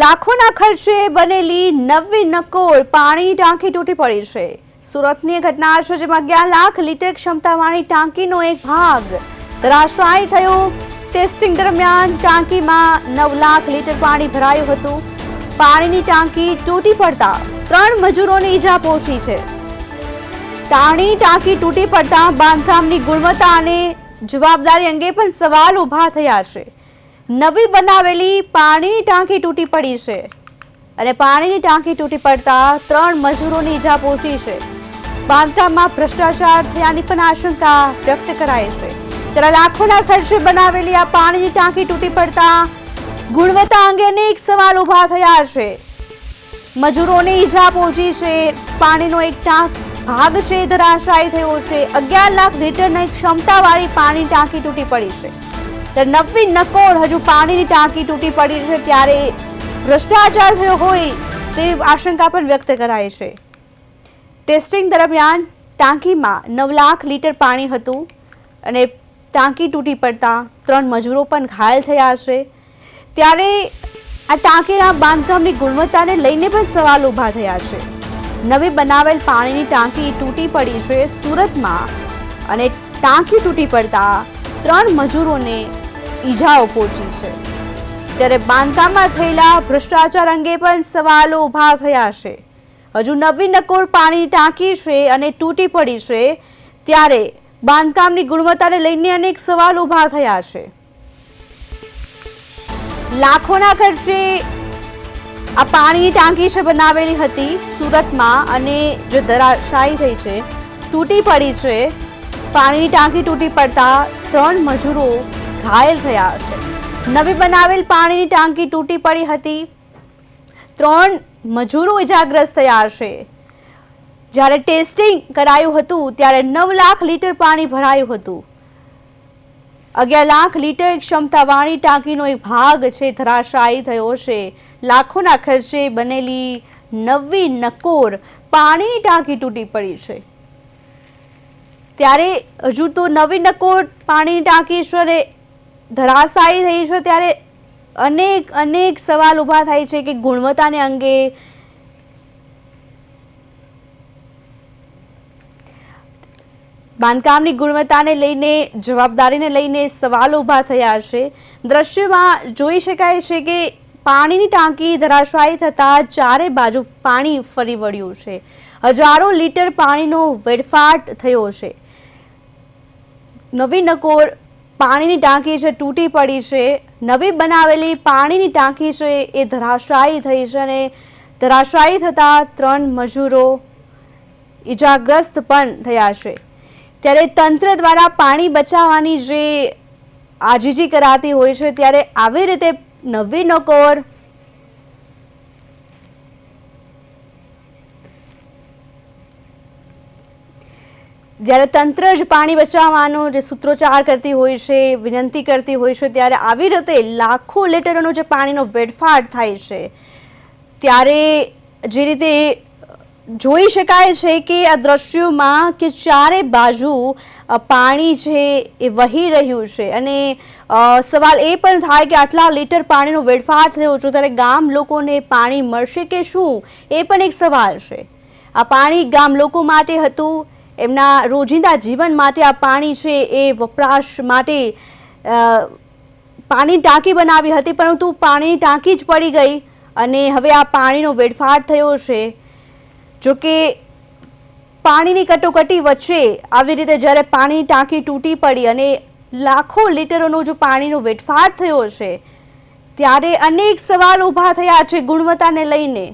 લાખોના ખર્ચે બનેલી નવી નકોર પાણીની ટાંકી તૂટી પડી છે. સુરતની ઘટના છે જેમાં અગિયાર લાખ લીટર ક્ષમતાવાળી ટાંકીનો એક ભાગ ધરાશાયી થયો. ટેસ્ટિંગ દરમિયાન ટાંકીમાં નવ લાખ લીટર પાણી ભરાયું હતું. પાણીની ટાંકી તૂટી પડતા ત્રણ મજૂરોને ઈજા પહોંચી છે. પાણીની ટાંકી તૂટી પડતા બાંધકામની ગુણવત્તા અને જવાબદારી અંગે પણ સવાલ ઊભા થયા છે. નવી બનાવેલી પાણીની ટાંકી તૂટી પડી છે અને પાણીની ટાંકી તૂટી પડતા ત્રણ મજૂરોની ઈજા પહોંચી છે. બાંધકામમાં ભ્રષ્ટાચાર થયાની પણ આશંકા વ્યક્ત કરાય છે. ત્યારે લાખોના ખર્ચે બનાવેલી આ પાણીની ટાંકી તૂટી પડતા ગુણવત્તા અંગે અનેક સવાલ ઊભા થયા છે. મજૂરોને ઈજા પહોંચી છે. પાણીનો એક ટાંક ભાગ છે. ધરાશાયી થયો છે. અગિયાર લાખ લીટરની ક્ષમતાવાળી પાણી ટાંકી તૂટી પડી છે. ત્યારે નવી નકોર હજુ પાણીની ટાંકી તૂટી પડી છે ત્યારે ભ્રષ્ટાચાર થયો હોય તેવી આશંકા પણ વ્યક્ત કરાય છે. ટેસ્ટિંગ દરમિયાન ટાંકીમાં નવ લાખ લીટર પાણી હતું અને ટાંકી તૂટી પડતા ત્રણ મજૂરો પણ ઘાયલ થયા છે. ત્યારે આ ટાંકીના બાંધકામની ગુણવત્તાને લઈને પણ સવાલ ઊભા થયા છે. નવી બનાવેલ પાણીની ટાંકી તૂટી પડી છે સુરતમાં અને ટાંકી તૂટી પડતા ત્રણ મજૂરોને ઈજાઓ પહોંચી છે. ત્યારે બાંધકામમાં થયેલા ભ્રષ્ટાચાર અંગે પણ સવાલો ઊભા થયા છે. હજુ નવી નકોર પાણી ટાંકી છે અને તૂટી પડી છે, ત્યારે બાંધકામની ગુણવત્તાને લઈને અનેક સવાલ ઊભા થયા છે. લાખોના ખર્ચે આ પાણીની ટાંકી છે બનાવેલી હતી સુરતમાં અને જે ધરાશાયી થઈ છે, તૂટી પડી છે. પાણીની ટાંકી તૂટી પડતા ત્રણ મજૂરો ઘાયલ થયા છે નવી બનાવેલ પાણીની ટાંકી તૂટી પડી હતી. ત્રણ મજૂરો ઇજાગ્રસ્ત થયા છે જ્યારે ટેસ્ટિંગ કરાયું હતું, ત્યારે નવ લાખ લીટર પાણી ભરાયું હતું. અગિયાર લાખ લીટર ક્ષમતાવાળી ટાંકીનો એક ભાગ છે, ધરાશાયી થયો છે. લાખોના ખર્ચે બનેલી નવી નકોર પાણીની ટાંકી તૂટી પડી છે. ત્યારે હજુ તો નવી નકોર પાણીની ટાંકી અને ધરાશાયી થઈ છે ત્યારે અનેક અનેક સવાલ ઊભા થાય છે કે ગુણવત્તાને અંગે. બાંધકામની ગુણવત્તાને લઈને, જવાબદારીને લઈને સવાલ ઊભા થયા છે. દ્રશ્યમાં જોઈ શકાય છે કે પાણીની ટાંકી ધરાશાયી થતાં ચારે બાજુ પાણી ફરી વળ્યું છે. હજારો લીટર પાણીનો વેડફાટ થયો છે. નવી નકોર પાણીની ટાંકી છે તૂટી પડી છે, નવી બનાવેલી પાણીની ટાંકી છે, એ ધરાશાયી થઈ છે અને ધરાશાયી થતાં ત્રણ મજૂરો ઈજાગ્રસ્ત પણ થયા છે. ત્યારે તંત્ર દ્વારા પાણી બચાવવાની જે આજીજી કરાતી હોય છે, ત્યારે આવી રીતે નવી નકોર જ્યારે તંત્ર જ પાણી બચાવવાનો જે સૂત્રોચ્ચાર કરતી હોય છે, વિનંતી કરતી હોય છે, ત્યારે આવી રીતે લાખો લીટરનો જે પાણીનો વેડફાટ થાય છે, ત્યારે જે રીતે જોઈ શકાય છે કે આ દ્રશ્યોમાં કે ચારે બાજુ પાણી છે એ વહી રહ્યું છે. અને સવાલ એ પણ થાય કે આટલા લીટર પાણીનો વેડફાટ થયો છે, ત્યારે ગામ લોકોને પાણી મળશે કે શું? એ પણ એક સવાલ છે. આ પાણી ગામ લોકો માટે હતું એમના રોજિંદા જીવન માટે આ પાણી છે એ વપરાશ માટે પાણીની ટાંકી બનાવી હતી, પરંતુ પાણીની ટાંકી જ પડી ગઈ અને હવે આ પાણીનો વેડફાટ થયો છે. જોકે પાણીની કટોકટી વચ્ચે આવી રીતે જ્યારે પાણીની ટાંકી તૂટી પડી અને લાખો લીટરોનો જો પાણીનો વેડફાટ થયો છે, ત્યારે અનેક સવાલ ઊભા થયા છે ગુણવત્તાને લઈને.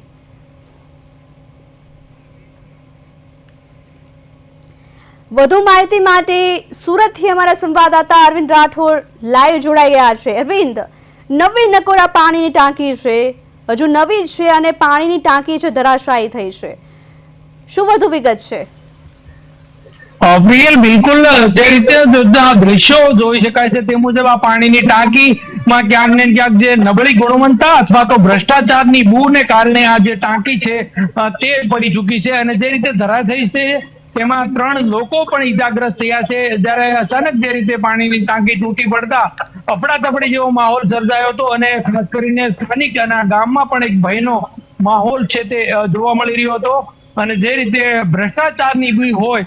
વધુ માહિતી માટે સુરતથી અમારા સંવાદદાતા અરવિંદ રાઠોડ લાઈવ જોડાઈ ગયા છે. અરવિંદ, નવી નકોરા પાણીની ટાંકી છે. હજુ નવી છે અને પાણીની ટાંકી છે, ધરાશાયી થઈ છે. શું વધુ વિગત છે? પ્રિયલ બિલકુલ જે રીતે દ્રશ્યો જોઈ શકાય છે તે મુજબ આ પાણીની ટાંકીમાં ક્યાંક ને ક્યાંક જે નબળી ગુણવત્તા અથવા તો ભ્રષ્ટાચારની બૂને કારણે આ જે ટાંકી છે તે પડી ચૂકી છે અને જે રીતે ધરા થઈ છે તેમાં ત્રણ લોકો પણ ઈજાગ્રસ્ત થયા છે. જ્યારે અચાનક જે રીતે પાણીની ટાંકી તૂટી પડતા અફડાતફડી જેવો માહોલ સર્જાયો હતો અને ખાસ કરીને સ્થાનિક અને ગામમાં પણ એક ભયનો માહોલ છે તે જોવા મળી રહ્યો હતો. અને જે રીતે ભ્રષ્ટાચારની બી હોય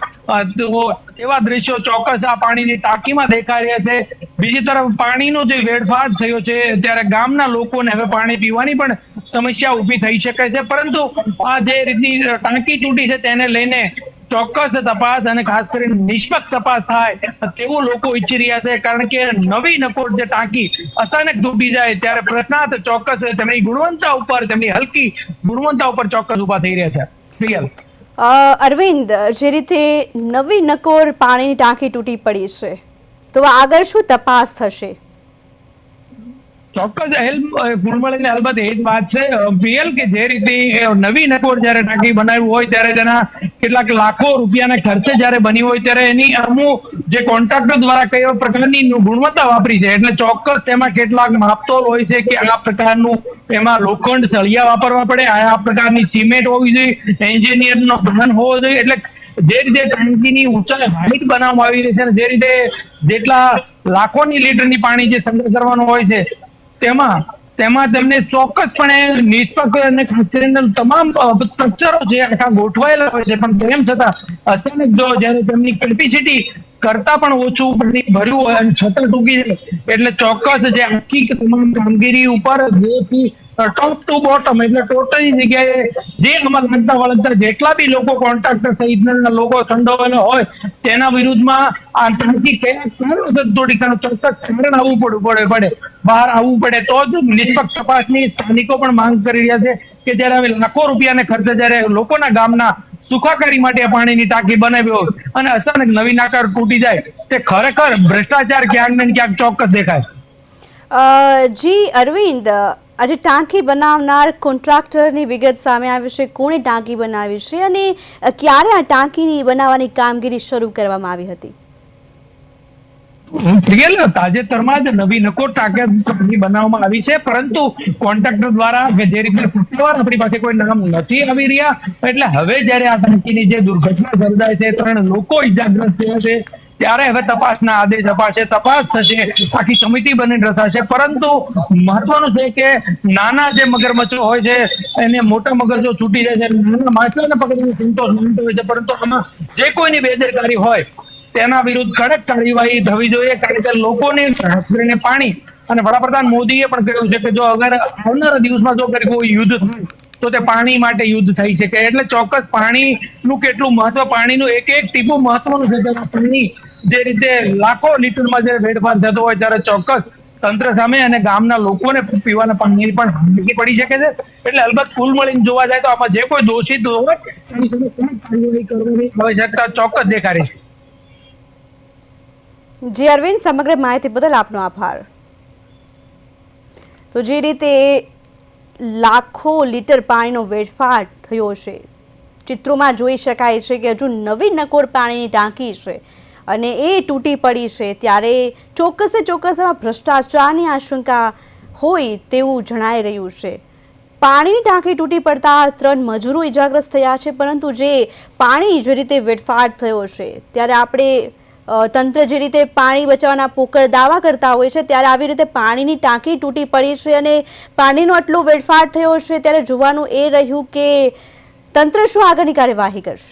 તેવા દ્રશ્યો ચોક્કસ આ પાણીની ટાંકીમાં દેખાઈ રહ્યા છે. બીજી તરફ પાણીનો જે વેડફાટ થયો છે, ત્યારે ગામના લોકોને હવે પાણી પીવાની પણ સમસ્યા ઊભી થઈ શકે છે. પરંતુ આ જે રીતની ટાંકી તૂટી છે, તેને લઈને ચોક્કસ તપાસ અને ખાસ કરીને નિષ્પક્ષ તપાસ થાય તેવું લોકો ઈચ્છી રહ્યા છે. કારણ કે નવી નકોર જે ટાંકી અચાનક ડૂબી જાય ત્યારે પ્રશ્નાર્થ ચોક્કસ તેમની ગુણવત્તા ઉપર, તેમની હલકી ગુણવત્તા ઉપર ચોક્કસ ઊભા થઈ રહ્યા છે. રિયલ અરવિંદ, જે રીતે નવી નકોર પાણીની ટાંકી તૂટી પડી છે, તો આગળ શું તપાસ થશે? ચોક્કસ હેલ્પ અલબત્ત એ જ વાત છે. પીએલ કે જે રીતે નવી નકોર જ્યારે ટાંકી બનાવી હોય ત્યારે તેના કેટલાક લાખો રૂપિયાના ખર્ચે જ્યારે બની હોય ત્યારે એની અમુક જે કોન્ટ્રાક્ટર દ્વારા કયો પ્રકારની ગુણવત્તા વાપરી છે. એટલે ચોક્કસ તેમાં કેટલાક માપતોલ હોય છે કે આ પ્રકારનું એમાં લોખંડ સળિયા વાપરવા પડે. આ પ્રકારની સિમેન્ટ હોવી જોઈએ. એન્જિનિયરનો ભાન હોવો જોઈએ. એટલે જે રીતે ટાંકીની ઊંચાઈ હાઈટ બનાવવામાં આવી રહી છે અને જે રીતે જેટલા લાખોની લીટરની પાણી જે સંગ્રહ કરવાનું હોય છે તેમાં તેમાં તેમને ચોક્કસપણે નિષ્પક્ષ અને ખાસ તમામ સ્ટ્રક્ચરો છે આખા ગોઠવાયેલા હોય છે. પણ તેમ છતાં અચાનક જો જ્યારે તેમની કેપેસિટી કરતા પણ ઓછું પાણી ભર્યું હોય અને છતાં ટૂંકી એટલે ચોક્કસ જે આખી તમામ કામગીરી ઉપર જેથી ટોપ ટુ બોટમ એટલે ટોટલી જગ્યાએ જે આમાં લાગતા વળગતા જેટલા બી લોકો કોન્ટ્રાક્ટર સહિતના લોકો સંડોવાયેલા હોય, તેના વિરુદ્ધમાં આ ટાંકી કયા કારણોસર દોડી કારણ ચોક્કસ કારણ આવવું પડવું પડે પડે. બહાર આવવું પડે તો જ નિષ્પક્ષ તપાસની સ્થાનિકો પણ માંગ કરી રહ્યા છે કે જ્યારે હવે લાખો રૂપિયાને ખર્ચે જ્યારે લોકોના ગામના સુખાકારી માટે પાણીની ટાંકી બનાવી હોય અને અચાનક નવી નાકાર તૂટી જાય, તે ખરેખર ભ્રષ્ટાચાર ક્યાંક ને ક્યાંક ચોક્કસ દેખાય. જી, અરવિંદ, આજે ટાંકી બનાવનાર કોન્ટ્રાક્ટરની વિગત સામે આવી છે. કોણે ટાંકી બનાવી છે અને ક્યારે આ ટાંકીની બનાવવાની કામગીરી શરૂ કરવામાં આવી હતી? પ્રિયલ તાજેતરમાં જ નવી નકો ટાંકી કંપની બનાવવામાં આવી છે, પરંતુ કોન્ટ્રાક્ટર દ્વારા કે જે રીતે સત્તાવાર આપણી પાસે કોઈ નામ નથી આવી રહ્યા, એટલે હવે જ્યારે આ ટાંકીની જે દુર્ઘટના સર્જાય છે ત્રણ લોકો ઇજાગ્રસ્ત થયા છે, ત્યારે હવે તપાસના આદેશ અપાશે, તપાસ થશે, આખી સમિતિ બની રચાશે, પરંતુ મહત્વનું છે કે નાના જે મગરમચ્છો હોય છે, એને મોટા મગરજો છૂટી જાય છે, નાના માછલાને પકડીને સંતોષ માનતો હોય છે, પરંતુ આમાં જે કોઈની બેદરકારી હોય તેના વિરુદ્ધ કડક કાર્યવાહી થવી જોઈએ, કારણ કે લોકોને ખાસ પાણી અને વડાપ્રધાન મોદીએ પણ કહ્યું છે કે જો અગર આવનારા દિવસમાં જો કોઈ યુદ્ધ થાય, તો તે પાણી માટે યુદ્ધ થઈ શકે. એટલે ચોક્કસ પાણીનું કેટલું મહત્વ, પાણીનું એક એક ટીપું મહત્વનું છે. પાણી જે રીતે લાખો લીટરમાં જે વેડફાર થતો હોય, ત્યારે ચોક્કસ તંત્ર સામે અને ગામના લોકોને પીવાના પાણીની પણ હાંકી પડી શકે છે. એટલે અલબત્ત કુલ મળીને જોવા જાય તો આમાં જે કોઈ દોષિત હોય, એની સામે કાર્યવાહી કરવાની આવશ્યકતા ચોક્કસ દેખાડી છે. જી અરવિંદ, સમગ્ર માહિતી બદલ આપનો આભાર. તો જે રીતે લાખો લીટર પાણીનો વેડફાટ થયો છે, ચિત્રોમાં જોઈ શકાય છે કે હજુ નવી નકોર પાણીની ટાંકી છે અને એ તૂટી પડી છે. ત્યારે ચોક્કસે ચોક્કસ ભ્રષ્ટાચારની આશંકા હોય તેવું જણાઈ રહ્યું છે. પાણીની ટાંકી તૂટી પડતા ત્રણ મજૂરો ઇજાગ્રસ્ત થયા છે, પરંતુ જે પાણી જે રીતે વેડફાટ થયો છે, ત્યારે આપણે તંત્ર જે રીતે પાણી બચાવવાના પોકળ દાવા કરતા હોય છે, ત્યારે આવી રીતે પાણીની ટાંકી તૂટી પડી છે અને પાણીનો આટલો વેડફાટ થયો છે, ત્યારે જોવાનું એ રહ્યું કે તંત્ર શું આગળની કાર્યવાહી કરશે?